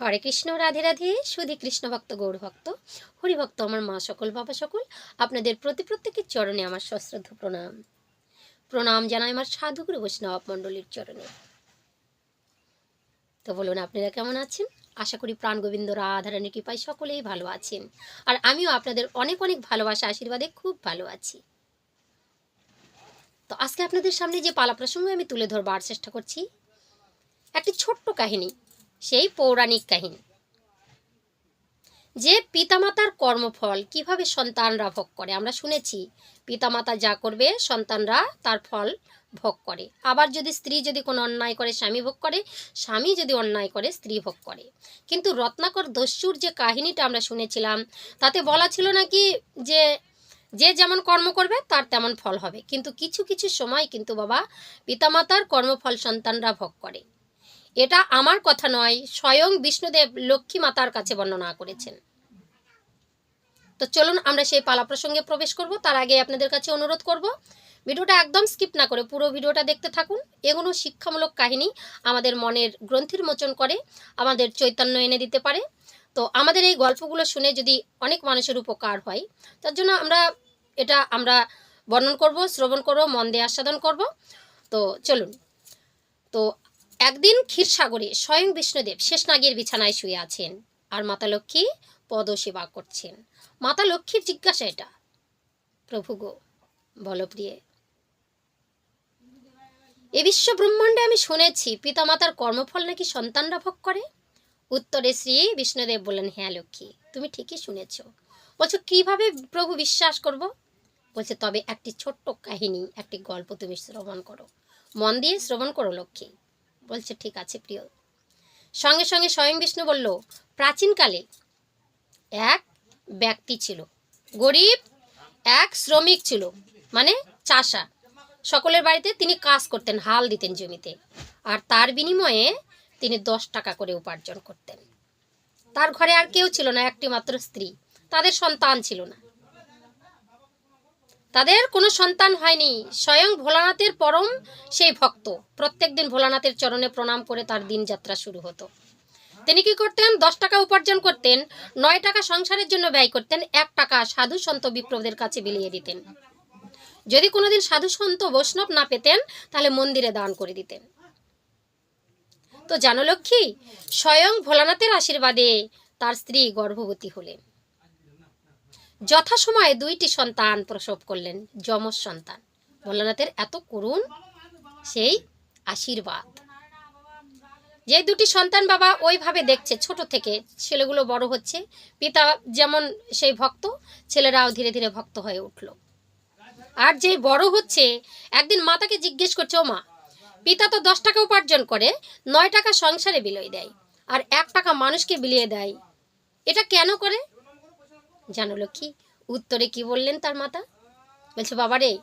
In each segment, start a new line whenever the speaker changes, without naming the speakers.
হরে কৃষ্ণ, রাধে রাধে, সুধী কৃষ্ণ ভক্ত, গৌর ভক্ত, হরিভক্ত আমার মা সকল, বাবা সকল, আপনাদের প্রতি প্রত্যেকের চরণে আমার সশ্রদ্ধ প্রণাম। প্রণাম জানাই আমার সাধুগুরু বৈষ্ণব মণ্ডলীর চরণে। তো বলুন, আপনারা কেমন আছেন? আশা করি প্রাণ গোবিন্দ রাধারানীর কৃপায় সকলেই ভালো আছেন। আর আমিও আপনাদের অনেক অনেক ভালোবাসা, আশীর্বাদে খুব ভালো আছি। তো আজকে আপনাদের সামনে যে পালা প্রসঙ্গ আমি তুলে ধরবার চেষ্টা করছি, একটি ছোট্ট কাহিনী। সেই পৌরাণিক কাহিনী। যে পিতামাতার কর্মফল কীভাবে সন্তানরা ভোগ করে, আমরা শুনেছি পিতামাতা যা করবে সন্তানরা তার ফল ভোগ করে। আবার যদি স্ত্রী যদি কোনো অন্যায় করে, স্বামী ভোগ করে, স্বামী যদি অন্যায় করে, স্ত্রী ভোগ করে। কিন্তু রত্নাকর দস্যুর যে কাহিনীটা আমরা শুনেছিলাম, তাতে বলা ছিল নাকি যে যে যেমন কর্ম করবে, তার তেমন ফল হবে। কিন্তু কিছু কিছু সময় কিন্তু বাবা পিতামাতার কর্মফল সন্তানরা ভোগ করে। এটা আমার কথা নয়, স্বয়ং বিষ্ণুদেব লক্ষ্মী মাতার কাছে বর্ণনা করেছেন। তো চলুন আমরা সেই পালা প্রসঙ্গে প্রবেশ করব, তার আগে আপনাদের কাছে অনুরোধ করব, ভিডিওটা একদম স্কিপ না করে পুরো ভিডিওটা দেখতে থাকুন, এগুলো শিক্ষামূলক কাহিনী আমাদের মনের গ্রন্থির মোচন করে, আমাদের চৈতন্য এনে দিতে পারে। তো আমাদের এই গল্পগুলো শুনে যদি অনেক মানুষের উপকার হয়, তার জন্য আমরা এটা আমরা বর্ণন করব, শ্রবণ করব, মন দিয়ে আস্বাদন করব। তো চলুন। তো একদিন ক্ষীরসাগরে স্বয়ং বিষ্ণুদেব শেষনাগের বিছানায় শুয়ে আছেন। আর মাতা লক্ষ্মী পদ সেবা করছেন। মাতা লক্ষ্মীর জিজ্ঞাসা এটা। প্রভু গো, বলো প্রিয়ে। এ বিশ্ব ব্রহ্মাণ্ডে আমি শুনেছি, পিতামাতার কর্মফল নাকি সন্তানরা ভোগ করে? উত্তরে শ্রী বিষ্ণুদেব বললেন হ্যাঁ লক্ষ্মী, তুমি ঠিকই শুনেছ। বলছো, কীভাবে প্রভু বিশ্বাস করব? বলছে, তবে একটি ছোট্ট কাহিনী, একটি গল্প তুমি শ্রবণ করো। মন দিয়ে শ্রবণ করো লক্ষ্মী। বলছে, ঠিক আছে প্রিয়। সঙ্গে সঙ্গে স্বয়ং বিষ্ণু বলল, প্রাচীনকালে এক ব্যক্তি ছিল, গরিব, এক শ্রমিক ছিল মানে চাষা। সকলের বাড়িতে তিনি কাজ করতেন, হাল দিতেন জমিতে। আর তার বিনিময়ে তিনি দশ টাকা করে উপার্জন করতেন। তার ঘরে আর কেউ ছিল না একটি মাত্র স্ত্রী। তাদের সন্তান ছিল না। তাদের কোনো সন্তান হয়নি। স্বয়ং ভোলানাথের পরম সেই ভক্ত। প্রত্যেক দিন ভোলানাথের চরণে প্রণাম করে তার দিনযাত্রা শুরু হতো। তিনি কি করতেন? দশ টাকা উপার্জন করতেন, নয় টাকা সংসারের জন্য ব্যয় করতেন, এক টাকা সাধু সন্ত বিপ্লবদের কাছে বিলিয়ে দিতেন। যদি কোনোদিন সাধু সন্ত বৈষ্ণব না পেতেন, তাহলে মন্দিরে দান করে দিতেন। তো জানো লক্ষ্মী, স্বয়ং ভোলানাথের আশীর্বাদে তার স্ত্রী গর্ভবতী হলেন। যথাসময়ে দুইটি সন্তান প্রসব করলেন, যমজ সন্তান। ভোলানাথের এত করুণ সেই আশীর্বাদ। যে দুটি সন্তান বাবা ওইভাবে দেখছে, ছোট থেকে ছেলেগুলো বড় হচ্ছে, পিতা যেমন সেই ভক্ত, ছেলেরাও ধীরে ধীরে ভক্ত হয়ে উঠল। আর যে বড় হচ্ছে, একদিন মাতাকে জিজ্ঞেস করছে, ও মা, পিতা তো দশ টাকা উপার্জন করে, নয় টাকা সংসারে বিলিয়ে দেয়, আর এক টাকা মানুষকে বিলিয়ে দেয়, এটা কেন করে? জানো লক্ষ্মী, উত্তরে কি বললেন তার মাতা? বলছে, বাবা রে,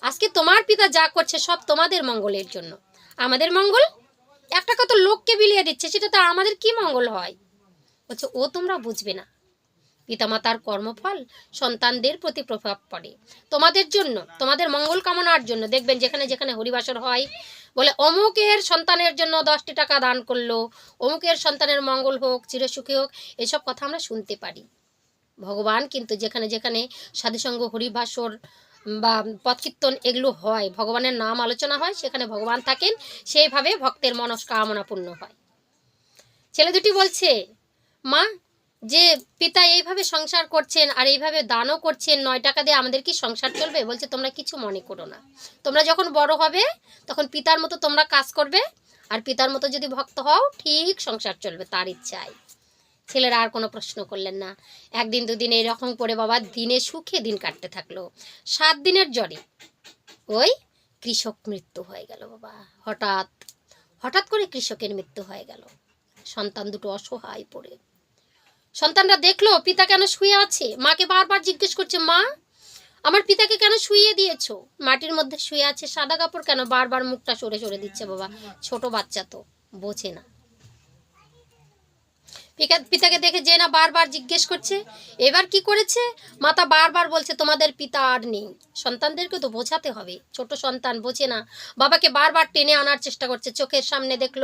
আজকে তোমার পিতা যা করছে সব তোমাদের মঙ্গলের জন্য। আমাদের মঙ্গল? একটা টাকা তো লোককে বিলিয়ে দিচ্ছে, সেটা তো আমাদের কি মঙ্গল হয়? বলছে, ও তোমরা বুঝবে না। পিতামাতার কর্মফল সন্তানদের প্রতি প্রভাব পড়ে। তোমাদের জন্য, তোমাদের মঙ্গল কামনার জন্য, দেখবেন যেখানে যেখানে হরিবাসর হয়, বলে, অমুকের সন্তানের জন্য দশটি টাকা দান করল, অমুকের সন্তানের মঙ্গল হোক, চিরসুখী হোক, এসব কথা আমরা শুনতে পারি। ভগবান, কিন্তু যেখানে যেখানে সাধুসঙ্গ, হরিভাসর বা পথকীর্তন এগুলো হয়, ভগবানের নাম আলোচনা হয়, সেখানে ভগবান থাকেন, সেইভাবে ভক্তের মনস্কামনা পূর্ণ হয়। ছেলে দুটি বলছে, মা, যে পিতা এইভাবে সংসার করছেন আর এইভাবে দানও করছেন, নয় টাকা দিয়ে আমাদের কি সংসার চলবে? বলছে, তোমরা কিছু মনে করো না। তোমরা যখন বড় হবে, তখন পিতার মতো তোমরা কাজ করবে, আর পিতার মতো যদি ভক্ত হও, ঠিক সংসার চলবে, তার ইচ্ছায়। ছেলেরা আর কোনো প্রশ্ন করলেন না। একদিন দুদিন এরকম করে বাবা দিনে সুখে দিন কাটতে থাকল। সাত দিনের জ্বরে। ওই কৃষক মৃত্যু হয়ে গেল বাবা। হঠাৎ হঠাৎ করে কৃষকের মৃত্যু হয়ে গেল। সন্তান দুটো অসহায় পড়ে। সন্তানরা দেখল, পিতা কেন শুয়ে আছে? মাকে বারবার জিজ্ঞেস করছে, মা, আমার পিতাকে কেন শুয়ে দিয়েছ? মাটির মধ্যে শুয়ে আছে সাদা কাপড় কেন? বারবার মুখটা সরে সরে দিচ্ছে বাবা। ছোট বাচ্চা তো, বোঝে না। পিতাকে দেখে যে না বারবার জিজ্ঞেস করছে, এবার কি করেছে? মাতা বারবার বলছে, তোমাদের পিতা আর নেই। সন্তানদেরকে তো বোঝাতে হবে। ছোট সন্তান বোঝে না। বাবাকে বারবার টেনে আনার চেষ্টা করছে। চোখের সামনে দেখল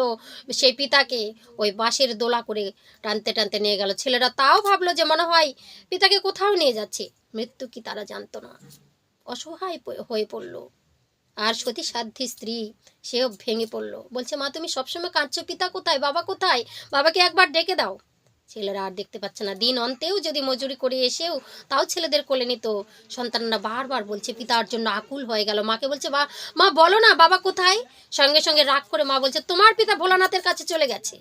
সেই পিতাকে ওই বাঁশের দোলা করে টানতে টানতে নিয়ে গেল। ছেলেরা তাও ভাবলো যে মনে হয় পিতাকে কোথাও নিয়ে যাচ্ছে। মৃত্যু কি তারা জানতো না। অসহায় হয়ে পড়ল। আর সতী সাধ্যী স্ত্রী, সেও ভেঙে পড়ল। বলছে, মা, তুমি সবসময় কাঁদছো, পিতা কোথায়? বাবা কোথায়? বাবাকে একবার ডেকে দাও। ছেলেরা আর দেখতে পাচ্ছে না। দিন অন্তেও যদি মজুরি করে এসেও তাও ছেলেদের কোলে নিত। সন্তানরা বারবার বলছে, পিতার জন্য আকুল হয়ে গেল। মাকে বলছে বা মা, বলো না, বাবা কোথায়? সঙ্গে সঙ্গে রাগ করে মা বলছে, তোমার পিতা ভোলানাথের কাছে চলে গেছে।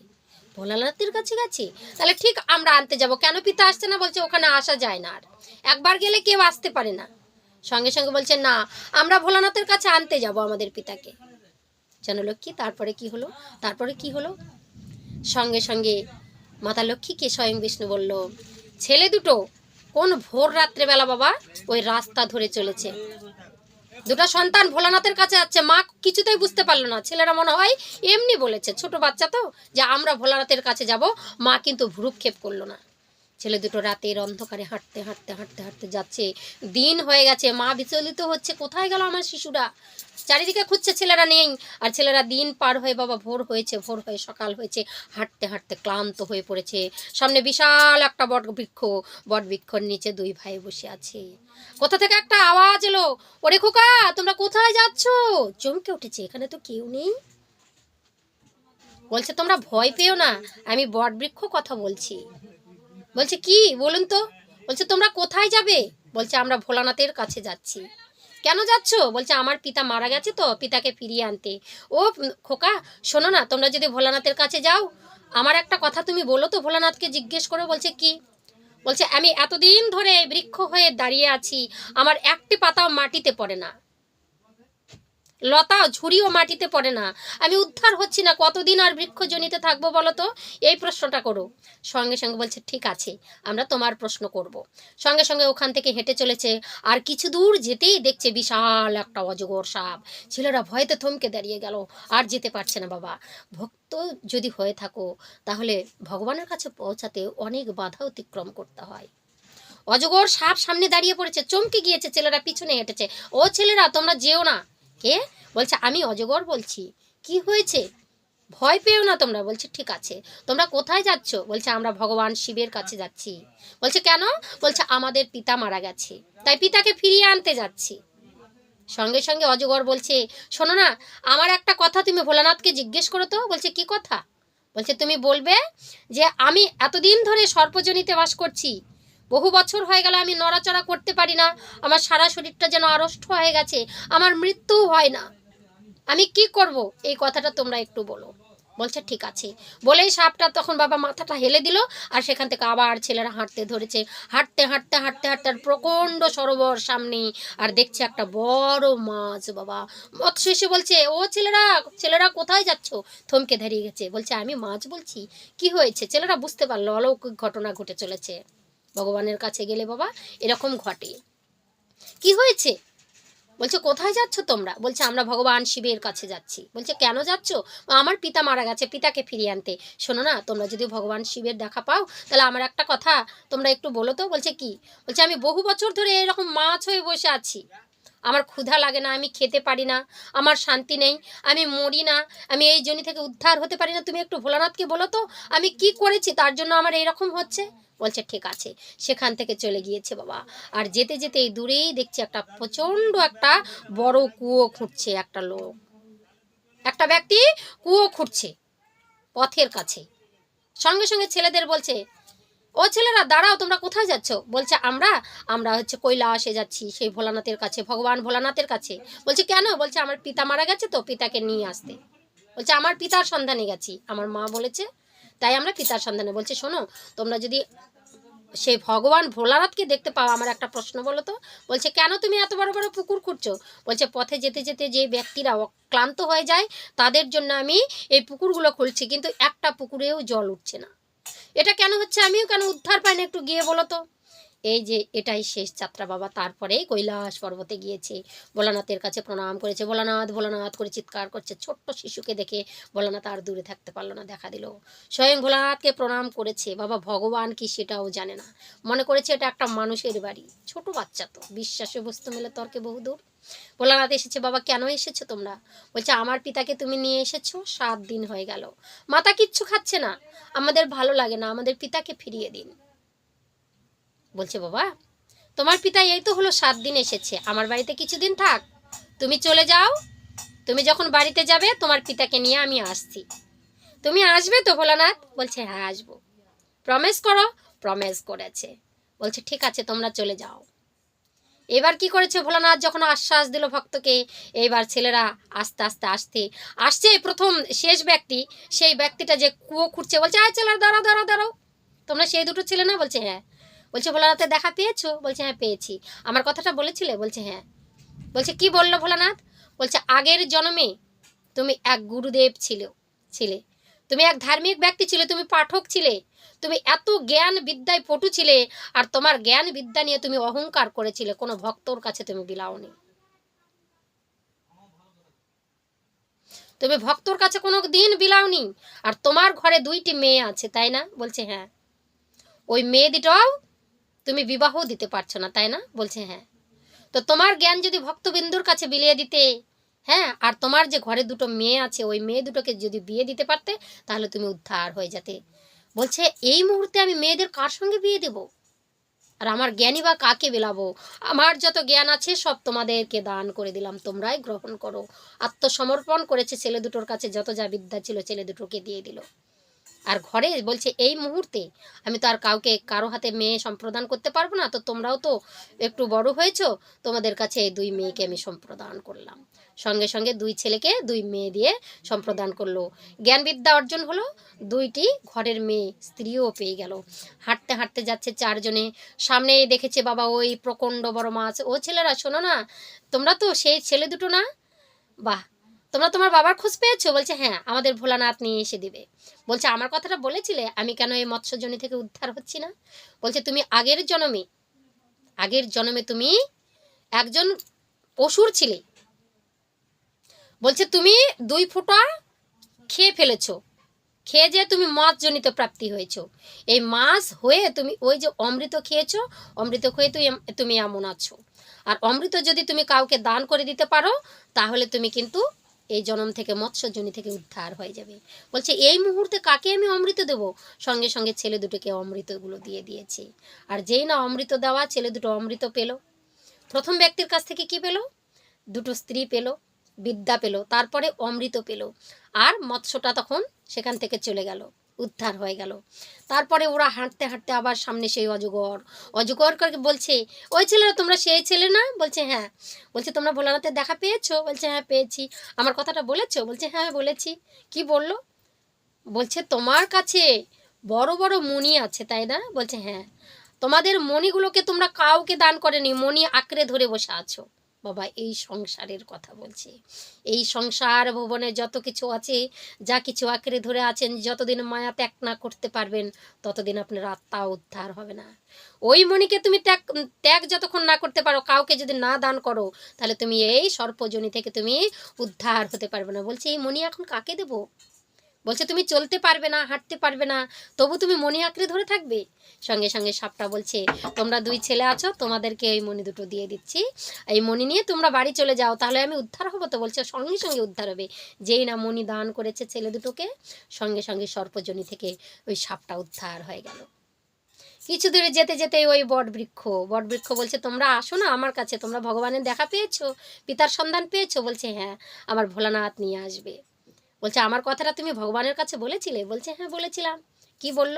ভোলানাথের কাছে গেছে? তাহলে ঠিক আমরা আনতে যাব। কেন পিতা আসছে না? বলছে, ওখানে আসা যায় না আর। একবার গেলে কেউ আসতে পারে না। সঙ্গে সঙ্গে বলছে, না, আমরা ভোলানাথের কাছে আনতে যাব আমাদের পিতাকে। জানো লক্ষ্মী, তারপরে কি হলো? তারপরে কি হলো? সঙ্গে সঙ্গে মাতা লক্ষ্মীকে স্বয়ং বিষ্ণু বলল, ছেলে দুটো, কোন ভোর রাত্রেবেলা বাবা ওই রাস্তা ধরে চলেছে। দুটো সন্তান ভোলানাথের কাছে যাচ্ছে। মা কিছুতেই বুঝতে পারল না। ছেলেরা মনে হয় এমনি বলেছে। ছোট বাচ্চা তো, যে আমরা ভোলানাথের কাছে যাব, মা কিন্তু ভ্রুক্ষেপ করল না। ছেলে দুটো রাতের অন্ধকারে হাঁটতে হাঁটতে হাঁটতে হাঁটতে যাচ্ছে। দিন হয়ে গেছে, মা বিচলিত হচ্ছে। কোথায় গেল আমার শিশুরা? চারিদিকে খুঁজছে, ছেলেরা নেই। আর ছেলেরা দিন পার হয়ে, বাবা, ভোর হয়েছে, ভোর হয়ে সকাল হয়েছে। হাঁটতে হাঁটতে ক্লান্ত হয়ে পড়েছে। সামনে বিশাল একটা বট বৃক্ষ, বট বৃক্ষর নিচে দুই ভাই বসে আছে। কোথা থেকে একটা আওয়াজ এলো? ওরে খোকা, তোমরা কোথায় যাচ্ছ? চমকে উঠেছে, এখানে তো কেউ নেই। বলছে, তোমরা ভয় পেও না, আমি বট বৃক্ষ কথা বলছি। বলছে, কি? বলুন তো। বলছে, তোমরা কোথায় যাবে? বলছে, আমরা ভোলানাথের কাছে যাচ্ছি। কেন যাচ্ছ? বলছে, আমার পিতা মারা গেছে তো পিতাকে ফিরিয়ে আনতে। ও খোকা, শোনো না, তোমরা যদি ভোলানাথের কাছে যাও, আমার একটা কথা তুমি বলো তো, ভোলানাথকে জিজ্ঞেস করে, বলছে, কি? বলছে, আমি এতদিন ধরে বৃক্ষ হয়ে দাঁড়িয়ে আছি, আমার একটি পাতাও মাটিতে পড়ে না। লতাও ঝুড়িও মাটিতে পড়ে না। আমি উদ্ধার হচ্ছি না, কতদিন আর বৃক্ষ জনিতে থাকব বলো তো? এই প্রশ্নটা করো। সঙ্গে সঙ্গে বলছে, ঠিক আছে, আমরা তোমার প্রশ্ন করব। সঙ্গে সঙ্গে ওখান থেকে হেঁটে চলেছে। আর কিছু দূর যেতেই দেখছে বিশাল একটা অজগর সাপ। ছেলেরা ভয়তে থমকে দাঁড়িয়ে গেল। আর যেতে পারছে না বাবা। ভক্ত যদি হয়ে থাকো, তাহলে ভগবানের কাছে পৌঁছাতে অনেক বাধা অতিক্রম করতে হয়। অজগর সাপ সামনে দাঁড়িয়ে পড়েছে, চমকে গিয়েছে, ছেলেরা পিছনে হেঁটেছে। ও ছেলেরা, তোমরা যেও না। কে বলছে, আমি অজগর বলছি। কি হয়েছে? ভয় পেও না তোমরা। বলছে, ঠিক আছে। তোমরা কোথায় যাচ্ছ? বলছে, আমরা ভগবান শিবের কাছে যাচ্ছি। বলছে, কেন? বলছে, আমাদের পিতা মারা গেছে। তাই পিতাকে ফিরিয়ে আনতে যাচ্ছি। সঙ্গে সঙ্গে অজগর বলছে, শোনো না, আমার একটা কথা তুমি ভোলানাথকে জিজ্ঞেস করো তো। বলছে, কি কথা? বলছে, তুমি বলবে যে, আমি এতদিন ধরে সর্পজনিতে বাস করছি। বহু বছর হয়ে গেল আমি নড়াচড়া করতে পারি না। আমার সারা শরীরটা যেন আড়ষ্ট হয়ে গেছে। আমার মৃত্যুও হয় না। আমি কি করব? এই কথাটা তোমরা একটু বলো। বলছে, ঠিক আছে। বলেই সাপটা তখন বাবা মাথাটা হেলে দিল আর সেখান থেকে আবার ছেলেরা হাঁটতে ধরেছে। হাঁটতে হাঁটতে হাঁটতে হাঁটতে আর প্রচণ্ড সরোবর সামনে আর দেখছে একটা বড় মাছ বাবা। মৎস্য এসে বলছে, ও ছেলেরা ছেলেরা কোথায় যাচ্ছ? থমকে দাঁড়িয়ে গেছে। বলছে, আমি মাছ বলছি। কি হয়েছে? ছেলেরা বুঝতে পারল, অলৌকিক ঘটনা ঘটে চলেছে। ভগবানের কাছে গেলে বাবা, এরকম ঘটে। কি হয়েছে? বলছে, কোথায় যাচ্ছ তোমরা? বলছে, আমরা ভগবান শিবের কাছে যাচ্ছি। বলছে, কেন যাচ্ছ? আমার পিতা মারা গেছে, পিতাকে ফিরিয়ে আনতে। শোনো না, তোমরা যদি ভগবান শিবের দেখা পাও, তাহলে আমার একটা কথা, তোমরা একটু বলো তো। বলছে, কি? বলছে, আমি বহু বছর ধরে এরকম মাছ হয়ে বসে আছি। আমার ক্ষুধা লাগে না, আমি খেতে পারি না, আমার শান্তি নেই, আমি মরি না, আমি এই জনি থেকে উদ্ধার হতে পারি না, তুমি একটু ভোলানাথকে বলো তো, আমি কি করেছি, তার জন্য আমার এইরকম হচ্ছে? বলছে, ঠিক আছে। সেখান থেকে চলে গিয়েছে বাবা। আর যেতে যেতে এই দূরেই দেখছি একটা প্রচণ্ড একটা বড় কুয়ো খুঁড়ছে একটা লোক। একটা ব্যক্তি কুয়ো খুঁড়ছে, পথের কাছে। সঙ্গে সঙ্গে ছেলেদের বলছে ও ছেলেরা, দাঁড়াও, তোমরা কোথায় যাচ্ছ? বলছে, আমরা আমরা হচ্ছে কৈলাসে যাচ্ছি, সেই ভোলানাথের কাছে, ভগবান ভোলানাথের কাছে। বলছে, কেন? বলছে, আমার পিতা মারা গেছে তো, পিতাকে নিয়ে আসতে। বলছে, আমার পিতার সন্ধানে গেছি। আমার মা বলেছে, তাই আমরা পিতার সন্ধানে। বলছে, শোনো, তোমরা যদি সেই ভগবান ভোলানাথকে দেখতে পাও, আমার একটা প্রশ্ন বলো তো? বলছে, কেন তুমি এত বড় বড় পুকুর খুঁড়ছো? বলছে, পথে যেতে যেতে যে ব্যক্তিরা ক্লান্ত হয়ে যায়, তাদের জন্য আমি এই পুকুরগুলো খুলছি কিন্তু একটা পুকুরেও জল উঠছে না। এটা কেন হচ্ছে? আমিও কেন উদ্ধার পাইনি একটু গিয়ে বলো তো। এই যে এটাই শেষ যাত্রা বাবা। তারপরে কৈলাস পর্বতে গিয়েছে। ভোলানাথের কাছে প্রণাম করেছে। ভোলানাথ ভোলানাথ করে চিৎকার করছে। ছোট্ট শিশুকে দেখে ভোলানাথ আর দূরে থাকতে পারল না, দেখা দিল। স্বয়ং ভোলানাথকে প্রণাম করেছে। বাবা, ভগবান কি সেটাও জানে না। মনে করেছে এটা একটা মানুষের বাড়ি। ছোট বাচ্চা তো। বিশ্বাসে বস্তু মেলে তর্কে বহুদূর। ভোলানাথ এসেছে, বাবা, কেন এসেছ তোমরা? বলছে, আমার পিতাকে তুমি নিয়ে এসেছ, সাত দিন হয়ে গেল। মাতা কিচ্ছু খাচ্ছে না। আমাদের ভালো লাগে না। আমাদের পিতাকে ফিরিয়ে দিন। বলছে, বাবা, তোমার পিতা এই তো হলো সাত দিন এসেছে, আমার বাড়িতে কিছুদিন থাক, তুমি চলে যাও, তুমি যখন বাড়িতে যাবে, তোমার পিতাকে নিয়ে আমি আসছি। তুমি আসবে তো ভোলানাথ? বলছে হ্যাঁ আসব। প্রমিস করো? প্রমিস করেছে। বলছে, ঠিক আছে, তোমরা চলে যাও। এবার কি করেছে ভোলানাথ? যখন আশ্বাস দিল ভক্তকে, এইবার ছেলেরা আস্তে আস্তে আসতে, আসছে প্রথম শেষ ব্যক্তি, সেই ব্যক্তিটা যে কুয়ো খুঁড়ছে, বলছে, আয় ছেলেরা, দাঁড়াও দাঁড়াও দাঁড়াও। তোমরা সেই দুটো ছেলে না? বলছে হ্যাঁ। বলছে, ভোলানাথের দেখা পেয়েছ? বলছে হ্যাঁ পেয়েছি। আমার কথাটা বলেছিলে? বলছে হ্যাঁ। বলছে, কি বলল ভোলানাথ? বলছে, আগের জন্মে তুমি এক গুরুদেব ছিল, ছিলে। তুমি এক ধার্মিক ব্যক্তি ছিলে, তুমি পাঠক ছিলে। তুমি এত জ্ঞান বিদ্যায় পটু ছিলে, আর তোমার জ্ঞান বিদ্যা নিয়ে তুমি অহংকার করেছিলে। কোনো ভক্তর কাছে তুমি বিলাওনি। তুমি ভক্তর কাছে কোনো দিন বিলাওনি, আর তোমার ঘরে দুইটি মেয়ে আছে, তাই না? বলছে হ্যাঁ। ওই মেয়ে দুটাও তুমি বিবাহ দিতে পারছ না, তাই না? বলছে হ্যাঁ। তো তোমার জ্ঞান যদি ভক্তবিন্দুর কাছে বিলিয়ে দিতে হ্যাঁ আর তোমার যে ঘরে দুটো মেয়ে আছে, ওই মেয়ে দুটোকে যদি বিয়ে দিতে পারতে, তাহলে তুমি উদ্ধার হয়ে যেতে। বলছে, এই মুহূর্তে আমি মেয়েদের কার সঙ্গে বিয়ে দেব? আর আমার জ্ঞানী বা কাকে বিলাবো? আমার যত জ্ঞান আছে, সব তোমাদেরকে দান করে দিলাম, তোমরাই গ্রহণ করো। আত্মসমর্পণ করেছে ছেলে দুটোর কাছে, যত যা বিদ্যা ছিল, ছেলে দুটোকে দিয়ে দিল। আর ঘরে বলছে, এই মুহূর্তে আমি তো আর কাউকে, কারও হাতে মেয়ে সম্প্রদান করতে পারব না, তো তোমরাও তো একটু বড় হয়েছো, তোমাদের কাছে এই দুই মেয়েকে আমি সম্প্রদান করলাম। সঙ্গে সঙ্গে দুই ছেলেকে দুই মেয়ে দিয়ে সম্প্রদান করল। জ্ঞান বিদ্যা অর্জন হলো, দুইটি ঘরের মেয়ে, স্ত্রীও পেয়ে গেল। হাঁটতে হাঁটতে যাচ্ছে চারজনে সামনে দেখেছে বাবা ওই প্রকণ্ড বড় মাছ। ও ছেলেরা, শোনো না, তোমরা তো সেই ছেলে দুটো না? বাহ তোমরা তোমার বাবার খোঁজ পেয়েছ? বলছে হ্যাঁ আমাদের ভোলানাথ নিয়ে এসে দিবে। বলছে, আমার কথাটা বলেছিলে? আমি কেন এই মৎস্যজনী থেকে উদ্ধার হচ্ছি না? বলছে, তুমি আগের জন্মে আগের জন্মে তুমি একজন অসুর ছিলে। বলছে, তুমি দুই ফোঁটা খেয়ে ফেলেছো। খেয়ে যে তুমি মাছজনিত প্রাপ্তি হয়েছো। এই মাছ হয়ে তুমি, ওই যে অমৃত খেয়েছো, অমৃত খেয়ে তুই তুমি এমন আছো। আর অমৃত যদি তুমি কাউকে দান করে দিতে পারো, তাহলে তুমি কিন্তু এই জনম থেকে মৎস্যজনী থেকে উদ্ধার হয়ে যাবে। বলছে, এই মুহূর্তে কাকে আমি অমৃত দেব? সঙ্গে সঙ্গে ছেলে দুটোকে অমৃতগুলো দিয়ে দিয়েছে। আর যেই না অমৃত দেওয়া, ছেলে দুটো অমৃত পেল। প্রথম ব্যক্তির কাছ থেকে কি পেল? দুটো স্ত্রী পেল, বিদ্যা পেল, তারপরে অমৃত পেল। আর মৎস্যটা তখন সেখান থেকে চলে গেল। উদ্ধার হয়ে গেল। তারপরে ওরা হাঁটতে হাঁটতে আবার সামনে সেই অজগর। অজগর করে বলছে, ওই ছেলেরা তোমরা সেই ছেলে না? বলছে হ্যাঁ। বলছে, তোমরা ভোলানাথের দেখা পেয়েছ? বলছে হ্যাঁ পেয়েছি। আমার কথাটা বলেছ? বলছে হ্যাঁ বলেছি। কি বলল? বলছে, তোমার কাছে বড় বড় মণি আছে, তাই না? বলছে হ্যাঁ। তোমাদের মণিগুলোকে তোমরা কাউকে দান করেনি, মণি আঁকড়ে ধরে বসে আছো। বাবা, এই সংসারের কথা বলছি। এই সংসার ভুবনে যত কিছু আছে, যা কিছু আঁকড়ে ধরে আছেন, যতদিন মায়া ত্যাগ না করতে পারবেন, ততদিন আপনার আত্মা উদ্ধার হবে না। ওই মণিকে তুমি ত্যাগ ত্যাগ যতক্ষণ না করতে পারো, কাউকে যদি না দান করো, তাহলে তুমি এই সর্পজনী থেকে তুমি উদ্ধার হতে পারবে না। বলছে, এই মণি এখন কাকে দেবো? বলছে, তুমি চলতে পারবে না, হাঁটতে পারবে না, তবু তুমি মণি আঁকড়ে ধরে থাকবে? সঙ্গে সঙ্গে সাপটা বলছে, তোমরা দুই ছেলে আছো, তোমাদেরকে এই মণি দুটো দিয়ে দিচ্ছি। এই মণি নিয়ে তোমরা বাড়ি চলে যাও, তাহলে আমি উদ্ধার হব তো? বলছে, সঙ্গে সঙ্গে উদ্ধার হবে। যেই না মণি দান করেছে ছেলে দুটোকে, সঙ্গে সঙ্গে সর্পজনী থেকে ওই সাপটা উদ্ধার হয়ে গেল। কিছু দূরে যেতে যেতে ওই বট বৃক্ষ বট বৃক্ষ বলছে, তোমরা আসো না আমার কাছে, তোমরা ভগবানের দেখা পেয়েছ, পিতার সন্ধান পেয়েছ? বলছে হ্যাঁ আমার ভোলানাথ নিয়ে আসবে। বলছে, আমার কথাটা তুমি ভগবানের কাছে বলেছিলে? বলছে হ্যাঁ বলেছিলাম। কি বলল?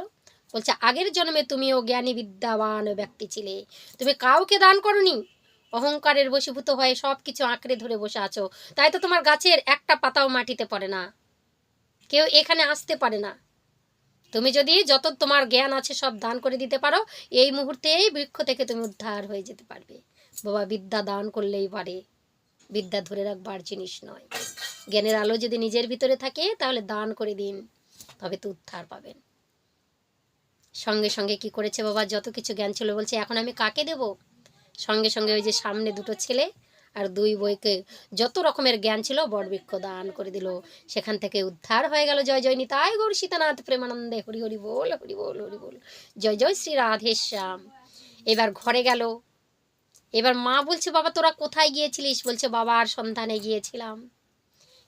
বলছে, আগের জন্মে তুমিও জ্ঞানী বিদ্যাবান ব্যক্তি ছিলে। তুমি কাউকে দান করনি। অহংকারের বশীভূত হয়ে সব কিছু আঁকড়ে ধরে বসে আছো। তাই তো তোমার গাছের একটা পাতাও মাটিতে পড়ে না। কেউ এখানে আসতে পারে না। তুমি যদি যত তোমার জ্ঞান আছে সব দান করে দিতে পারো, এই মুহূর্তে এই বৃক্ষ থেকে তুমি উদ্ধার হয়ে যেতে পারবে। বাবা, বিদ্যা দান করলেই পারে। বিদ্যা ধরে রাখবার জিনিস নয়। জ্ঞানের আলো যদি নিজের ভিতরে থাকে, তাহলে দান করে দিন, তবে তো উদ্ধার পাবেন। সঙ্গে সঙ্গে কি করেছে বাবা? যত কিছু জ্ঞান ছিল, বলছে, এখন আমি কাকে দেব? সঙ্গে সঙ্গে ওই যে সামনে দুটো ছেলে আর দুই বইকে যত রকমের জ্ঞান ছিল, বটবৃক্ষ দান করে দিল। সেখান থেকে উদ্ধার হয়ে গেল। জয় জয় নিতাই গৌর সীতানাথ, প্রেমানন্দে। হরি হরি বল হরি বল হরি বল। জয় জয় শ্রী রাধেশ্যাম এবার ঘরে গেল। এবার মা বলছে, বাবা, তোরা কোথায় গিয়েছিলিস? বলছে, বাবা, আর সন্ধানে গিয়েছিলাম।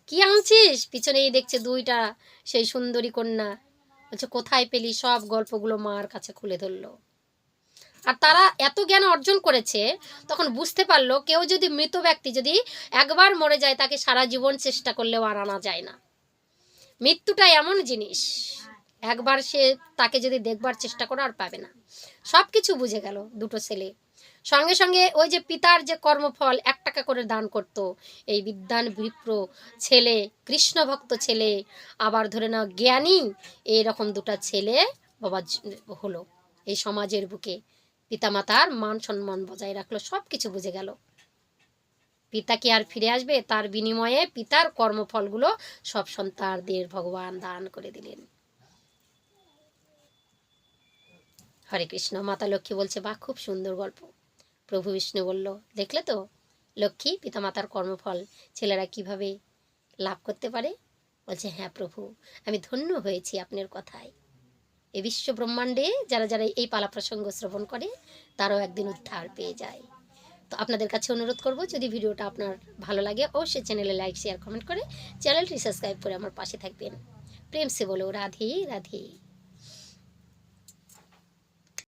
কি আনছিস? পিছনেই দেখছে দুইটা সেই সুন্দরী কন্যা। বলছে, কোথায় পেলি? সব গল্পগুলো মার কাছে খুলে ধরলো। আর তারা এত জ্ঞান অর্জন করেছে, তখন বুঝতে পারল কেউ যদি মৃত ব্যক্তি যদি একবার মরে যায়, তাকে সারা জীবন চেষ্টা করলেও আর আনা যায় না। মৃত্যুটা এমন জিনিস। একবার সে তাকে যদি দেখবার চেষ্টা করে আর পাবে না। সব কিছু বুঝে গেল দুটো ছেলে। সঙ্গে সঙ্গে ওই যে পিতার যে কর্মফল, এক টাকা করে দান করত এই বিদ্যান বিপ্র ছেলে কৃষ্ণ ভক্ত ছেলে, আবার ধরে নাও জ্ঞানী, এইরকম দুটো ছেলে বাবা হলো এই সমাজের বুকে। পিতামাতার মান সম্মান বজায় রাখল সব কিছু বুঝে গেল। পিতা কি আর ফিরে আসবে? তার বিনিময়ে পিতার কর্মফলগুলো সব সন্তানদের ভগবান দান করে দিলেন। হরে কৃষ্ণ, মাতা লক্ষ্মী বলছে বা খুব সুন্দর গল্প। প্রভু বিষ্ণু বলল, দেখলে তো? লক্ষ্মী, পিতামাতার কর্মফল, ছেলেরা কীভাবে লাভ করতে পারে? বলছে হ্যাঁ প্রভু, আমি ধন্য হয়েছি আপনার কথায়। এই বিশ্ব ব্রহ্মাণ্ডে যারা যারা এই পালা প্রসঙ্গ শ্রবণ করে, তারাও একদিন উদ্ধার পেয়ে যায়। তো আপনাদের কাছে অনুরোধ করব, যদি ভিডিওটা আপনার ভালো লাগে, অবশ্যই চ্যানেলে লাইক, শেয়ার, কমেন্ট করে চ্যানেলটি সাবস্ক্রাইব করে আমার পাশে থাকবেন। প্রেম সে বলো, রাধে রাধে।